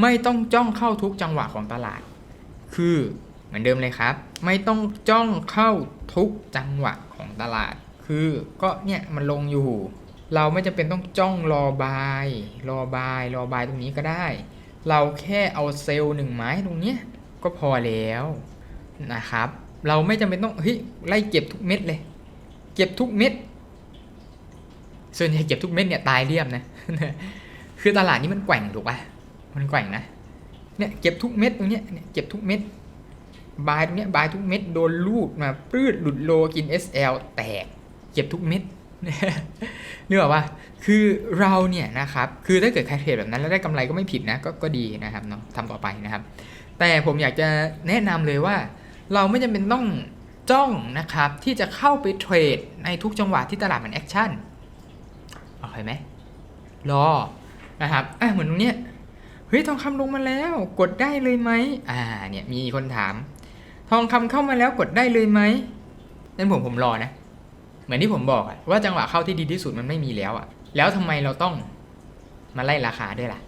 ไม่ต้องจ้องเข้าทุกจังหวะของตลาด คือเหมือนเดิมเลยครับ ไม่ต้องจ้องเข้าทุกจังหวะของตลาด คือก็เนี่ยมันลงอยู่ เราไม่จำเป็นต้องจ้องรอบาย รอบาย รอบายตรงนี้ก็ได้ เราแค่เอาเซลล์หนึ่งไม้ตรงเนี้ยก็พอแล้วนะครับ เราไม่จำเป็นต้องเฮ้ยไล่เก็บทุกเม็ดเลย เก็บทุกเม็ดส่วนใหญ่เก็บทุกเม็ดเนี่ยตายเรียบนะ คือตลาดนี้มันแกว่งถูกป่ะ มันแกว่งนะเนี่ยเก็บทุกเม็ดตรงเนี้ยเนี่ยเก็บทุกเม็ดบายตรงเนี้ยบายทุกเม็ดโดนลูดมาปลืดหลุดโลกิน SL แตกเก็บทุกเม็ดเนึกออกปะคือเราเนี่ยนะครับคือถ้าเกิดใครเทรดแบบนั้นแล้วได้กำไรก็ไม่ผิดนะก็ก็ดีนะครับเนาะทำต่อไปนะครับ แต่ผมอยากจะแนะนำเลยว่า เราไม่จำเป็นต้องจ้องนะครับที่จะเข้าไปเทรดในทุกจังหวะที่ตลาดมันแอคชั่นโอเคไหมรอนะครับอะเหมือนตรงเนี้ย เฮ้ยทองคำลงมาแล้ว กดได้เลยไหมอ่าเนี่ยมีคนถาม ทองคำเข้ามาแล้วกดได้เลยไหมนั่นผมผมรอนะ เหมือนที่ผมบอกอะว่าจังหวะเข้าที่ดีที่สุดมันไม่มีแล้วอะแล้วทำไมเราต้องมาไล่ราคาด้วยล่ะ